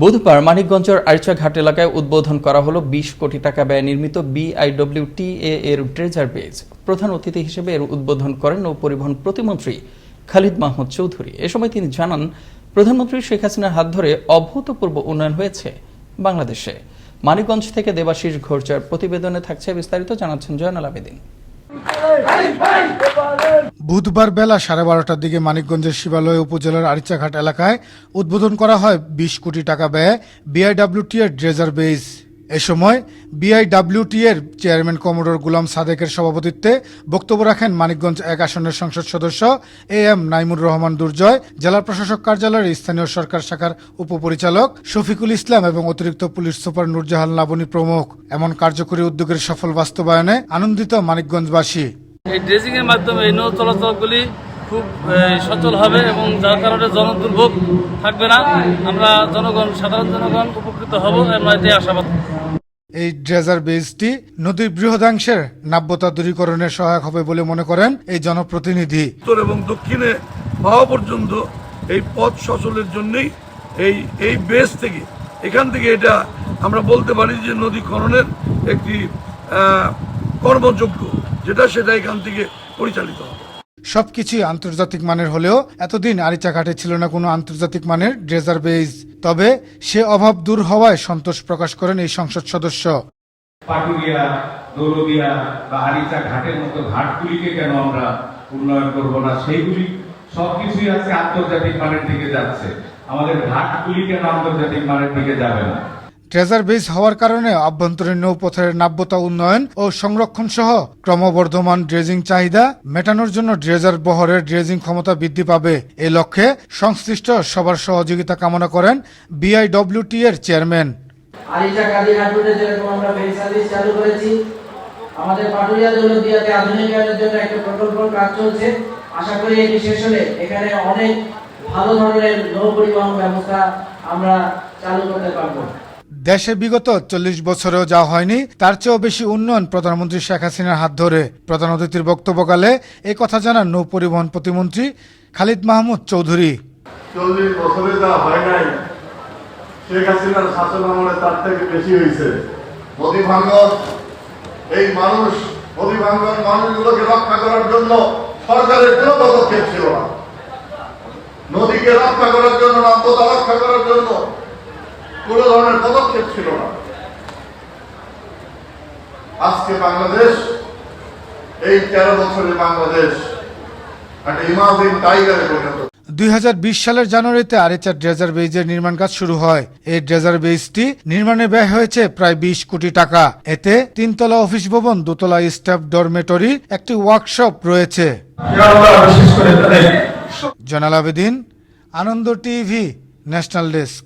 বুধবার মানিকগঞ্জের আরিচা ঘাট এলাকায় উদ্বোধন করা হলো বিশ কোটি টাকা ব্যয় নির্মিত বিআইডব্লিউটিএ এর ট্রেজার বেজ প্রধান অতিথি হিসেবে এর উদ্বোধন করেন নৌ পরিবহন প্রতিমন্ত্রী খালিদ মাহমুদ চৌধুরী। এ সময় তিনি জানান, প্রধানমন্ত্রী শেখ হাসিনার হাত ধরে অভূতপূর্ব উন্নয়ন হয়েছে বাংলাদেশে। মানিকগঞ্জ থেকে দেবাশিস ঘোরচার প্রতিবেদনে থাকছে বিস্তারিত জানাচ্ছেন জয়নাল আবেদিন। বুধবার বেলা সাড়ে বারোটার দিকে মানিকগঞ্জের শিবালয় উপজেলার আরিচাঘাট এলাকায় উদ্বোধন করা হয় বিশ কোটি টাকা ব্যয়ে বিআইডব্লিউটি এর ড্রেজার বেস এ সময় বিআইডব্লিউটি এর চেয়ারম্যান কমোডর গুলাম সাদেকের সভাপতিত্বে বক্তব্য রাখেন মানিকগঞ্জ এক আসনের সংসদ সদস্য এ এম নাইমুর রহমান দুর্জয়, জেলা প্রশাসক কার্যালয়ের স্থানীয় সরকার শাখার উপপরিচালক শফিকুল ইসলাম এবং অতিরিক্ত পুলিশ সুপার নুরজাহান লাবনী প্রমুখ। এমন কার্যকরী উদ্যোগের সফল বাস্তবায়নে আনন্দিত মানিকগঞ্জবাসী। এই ড্রেজিং এর মাধ্যমে এই নৌ চলাচলগুলি খুব সচল হবে এবং যার কারণে জনদুর্ভোগ থাকবে না। আমরা জনগণ সাধারণ জনগণ উপকৃত হব আমরা এটাই আশাবাদ। এই ড্রেজার বেসটি নদীর বৃহদাংশের নাব্যতা দূরীকরণে সহায়ক হবে বলে মনে করেন এই জনপ্রতিনিধি। উত্তর এবং দক্ষিণে হওয়া পর্যন্ত এই পথ সচলের জন্যই এই এই বেস থেকে এখান থেকে এটা আমরা বলতে পারি যে নদী খননের একটি আহ, কর্মযোগ্য। যেটা সেটা এখান থেকে পরিচালিত হবে। সবকিছুই আন্তর্জাতিক মানের হলেও এতদিন আরিচাঘাটে ছিল না কোনো আন্তর্জাতিক মানের ড্রেজার বেস তবে সে অভাব দূর হওয়ায় সন্তোষ প্রকাশ করেন এই সংসদ সদস্য। পাটুরিয়া দৌলদিয়া বা আরিচা ঘাটের মতো ঘাটগুলিকে কেন আমরা উন্নয়ন করব না? সেইগুলি সবকিছুই আজকে আন্তর্জাতিক মানের দিকে যাচ্ছে। আমাদের ঘাটগুলি কেন আন্তর্জাতিক মানের দিকে যাবে না? ট্রেজার বেস হওয়ার কারণে আভ্যন্তরীণ নৌপথের নাব্যতা উন্নয়ন ও সংরক্ষণ সহ ক্রমবর্ধমান ড্রেজিং চাহিদা মেটানোর জন্য ড্রেজার বহরের ড্রেজিং ক্ষমতা বৃদ্ধি পাবে। এ লক্ষ্যে সংশ্লিষ্ট সবার সহযোগিতা কামনা করেন বিআইডব্লিউটি এর চেয়ারম্যান। আমাদের পাটুরিয়া দৌলতদিয়াতে আধুনিকায়নের জন্য একটা প্রকল্পের কাজ চলছে। আশা করি এটি শেষ হলে এখানে অনেক ভালো ধরনের নৌ পরিবহন ব্যবস্থা আমরা চালু করতে পারব। দেশে বিগত চল্লিশ বছরেও যা হয়নি তার চেয়েও বেশি উন্নয়ন প্রধানমন্ত্রী শেখ হাসিনার হাত ধরে। প্রধান অতিথির বক্তব্যকালে এই কথা জানান নৌ পরিবহন প্রতিমন্ত্রী খালিদ মাহমুদ চৌধুরী। চল্লিশ বছরে যা হয় নাই শেখ হাসিনার শাসন আমলে তার থেকে বেশি হয়েছে। নদী ভাঙ্গন এই মানুষ নদী ভাঙ্গন মানুষগুলোকে রক্ষা করার জন্য সরকারের কোনো পদক্ষেপ ছিল না। নদীকে রক্ষা করার জন্য নাব্যতা রক্ষা করার জন্য কোন ধরনের পদক্ষেপ ছিল না। আজকে বাংলাদেশ, এই তেরো বছরে বাংলাদেশ একটা ইমাজিন টাইগারে পরিণত দুই সালের জানুয়ারিতে আরিচা ড্রেজার বেইজের নির্মাণ কাজ শুরু হয়। এই ড্রেজার বেইজটি নির্মাণে ব্যয় হয়েছে প্রায় বিশ কোটি টাকা। এতে তিনতলা অফিস ভবন, দোতলা স্টাফ ডরমেটরি, একটি ওয়ার্কশপ রয়েছে। Zainal Abedin, Ananda TV, national desk.